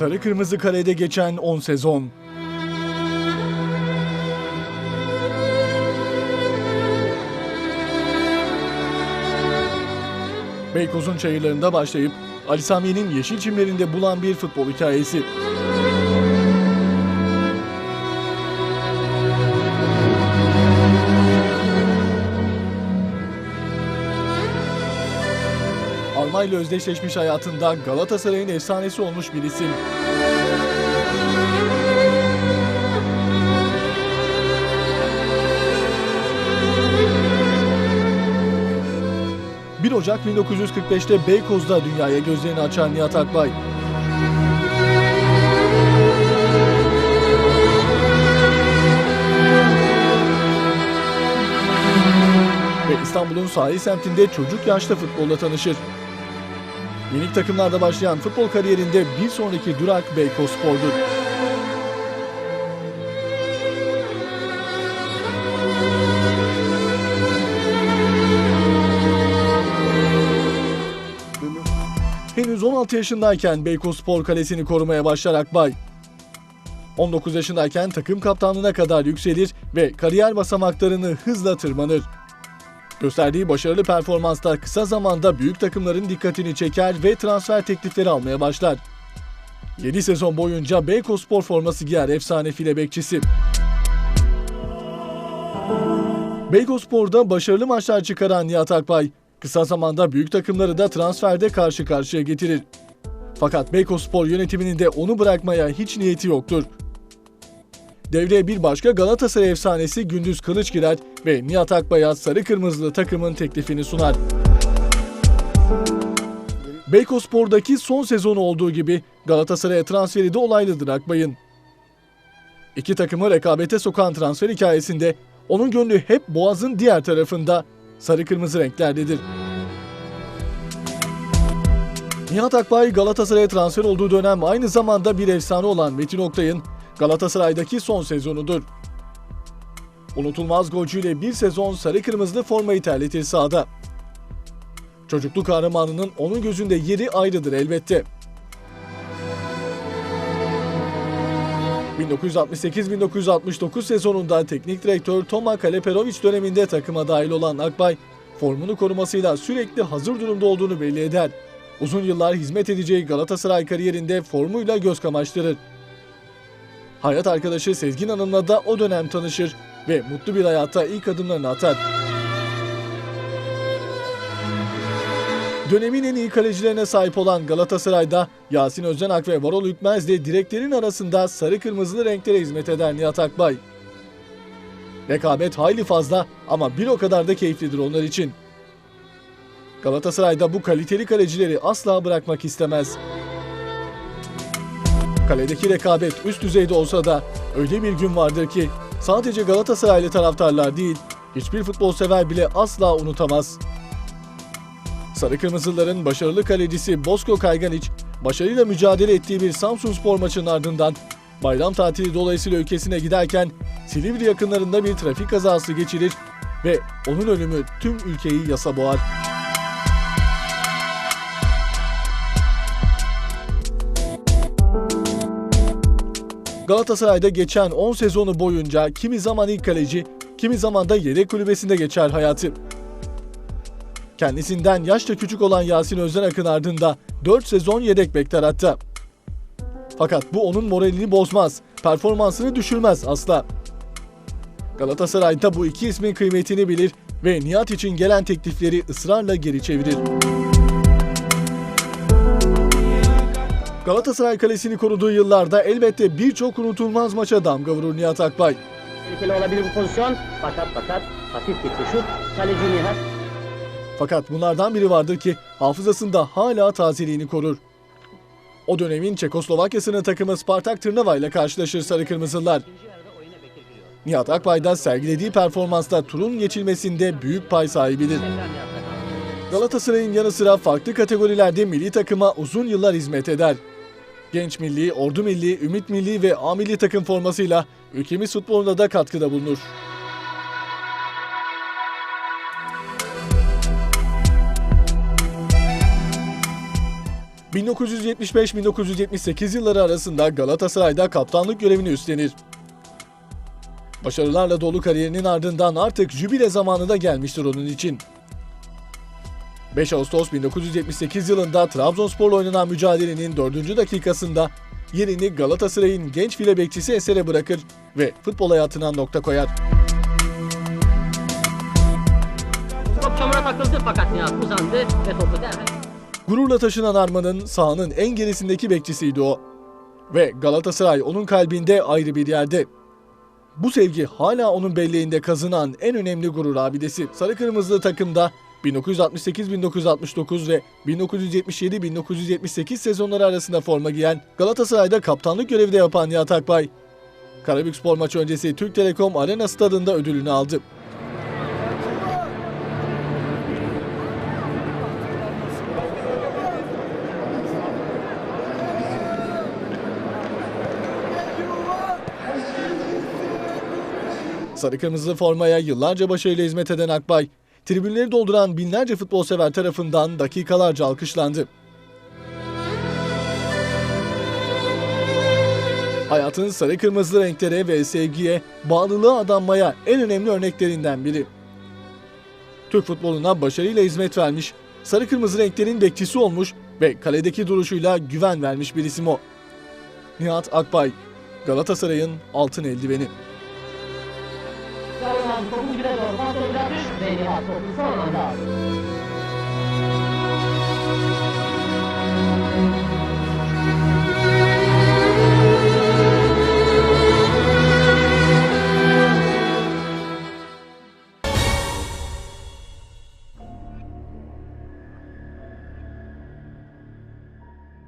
Sarı Kırmızı Kale'de geçen 10 sezon. Beykoz'un çayırlarında başlayıp Ali Sami'nin yeşil çimlerinde bulan bir futbol hikayesi. Almayla özdeşleşmiş hayatında Galatasaray'ın efsanesi olmuş bir isim. ...1 Ocak 1945'te Beykoz'da dünyaya gözlerini açan Nihat Akbay... ve İstanbul'un sahil semtinde çocuk yaşta futbolla tanışır. Minik takımlarda başlayan futbol kariyerinde bir sonraki durak Beykozspor'dur. Henüz 16 yaşındayken Beykozspor kalesini korumaya başlar Akbay. 19 yaşındayken takım kaptanlığına kadar yükselir ve kariyer basamaklarını hızla tırmanır. Gösterdiği başarılı performanslar kısa zamanda büyük takımların dikkatini çeker ve transfer teklifleri almaya başlar. 7 sezon boyunca Beykozspor forması giyer efsane file bekçisi. Beykozspor'da başarılı maçlar çıkaran Nihat Akbay, kısa zamanda büyük takımları da transferde karşı karşıya getirir. Fakat Beykozspor yönetiminin de onu bırakmaya hiç niyeti yoktur. Devreye bir başka Galatasaray efsanesi Gündüz Kılıç girer ve Nihat Akbay'a sarı kırmızılı takımın teklifini sunar. Beykozspor'daki son sezonu olduğu gibi Galatasaray'a transferi de olaylıdır Akbay'ın. İki takımı rekabete sokan transfer hikayesinde onun gönlü hep boğazın diğer tarafında sarı kırmızı renklerdedir. Nihat Akbay Galatasaray'a transfer olduğu dönem aynı zamanda bir efsane olan Metin Oktay'ın Galatasaray'daki son sezonudur. Unutulmaz golcüyle bir sezon sarı kırmızılı formayı terletir sahada. Çocukluk kahramanının onun gözünde yeri ayrıdır elbette. 1968-1969 sezonunda teknik direktör Toma Kaleperovic döneminde takıma dahil olan Akbay, formunu korumasıyla sürekli hazır durumda olduğunu belli eder. Uzun yıllar hizmet edeceği Galatasaray kariyerinde formuyla göz kamaştırır. Hayat arkadaşı Sezgin Hanım'la da o dönem tanışır ve mutlu bir hayata ilk adımlarını atar. Dönemin en iyi kalecilerine sahip olan Galatasaray'da Yasin Özdenak ve Varol Ülkmez de direklerin arasında sarı kırmızılı renklere hizmet eder Nihat Akbay. Rekabet hayli fazla ama bir o kadar da keyiflidir onlar için. Galatasaray'da bu kaliteli kalecileri asla bırakmak istemez. Kaledeki rekabet üst düzeyde olsa da öyle bir gün vardır ki sadece Galatasaraylı taraftarlar değil, hiçbir futbol sever bile asla unutamaz. Sarı Kırmızıların başarılı kalecisi Bosko Kayganiç, başarıyla mücadele ettiği bir Samsun Spor maçının ardından bayram tatili dolayısıyla ülkesine giderken Silivri yakınlarında bir trafik kazası geçirir ve onun ölümü tüm ülkeyi yasa boğar. Galatasaray'da geçen 10 sezonu boyunca kimi zaman ilk kaleci, kimi zaman da yedek kulübesinde geçer hayatı. Kendisinden yaşça küçük olan Yasin Özdenak'ın ardında 4 sezon yedek bekler hatta. Fakat bu onun moralini bozmaz, performansını düşürmez asla. Galatasaray'da bu iki ismin kıymetini bilir ve Nihat için gelen teklifleri ısrarla geri çevirir. Galatasaray kalesini koruduğu yıllarda elbette birçok unutulmaz maça damga vurur Nihat Akbay. Tehlikeli olabilir bu pozisyon. Fakat fakat hafif bir şut. Kaleci Nihat Fakat bunlardan biri vardır ki hafızasında hala tazeliğini korur. O dönemin Çekoslovakya'sının takımı Spartak Tırnava ile karşılaşır Sarı Kırmızılar. Nihat Akbay da sergilediği performansla turun geçilmesinde büyük pay sahibidir. Galatasaray'ın yanı sıra farklı kategorilerde milli takıma uzun yıllar hizmet eder. Genç milli, ordu milli, ümit milli ve A milli takım formasıyla ülkemiz futboluna da katkıda bulunur. 1975-1978 yılları arasında Galatasaray'da kaptanlık görevini üstlenir. Başarılarla dolu kariyerinin ardından artık jübile zamanı da gelmiştir onun için. 5 Ağustos 1978 yılında Trabzonspor'la oynanan mücadelenin 4. dakikasında yerini Galatasaray'ın genç file bekçisi Eser'e bırakır ve futbol hayatına nokta koyar. Top çamura takıldı fakat Nihat uzandı ve topu derhal Gururla taşınan Arman'ın sahanın en gerisindeki bekçisiydi o. Ve Galatasaray onun kalbinde ayrı bir yerde. Bu sevgi hala onun belleğinde kazınan en önemli gurur abidesi. Sarı Kırmızılı takımda 1968-1969 ve 1977-1978 sezonları arasında forma giyen Galatasaray'da kaptanlık görevi de yapan Nihat Akbay. Karabükspor maçı öncesi Türk Telekom Arena stadında ödülünü aldı. Sarı kırmızı formaya yıllarca başarıyla hizmet eden Akbay, tribünleri dolduran binlerce futbol sever tarafından dakikalarca alkışlandı. Hayatın sarı kırmızı renklere ve sevgiye, bağlılığa adanmaya en önemli örneklerinden biri. Türk futboluna başarıyla hizmet vermiş, sarı kırmızı renklerin bekçisi olmuş ve kaledeki duruşuyla güven vermiş bir isim o. Nihat Akbay, Galatasaray'ın altın eldiveni. Santo Livre dos Patrulhados, venha a solução andar.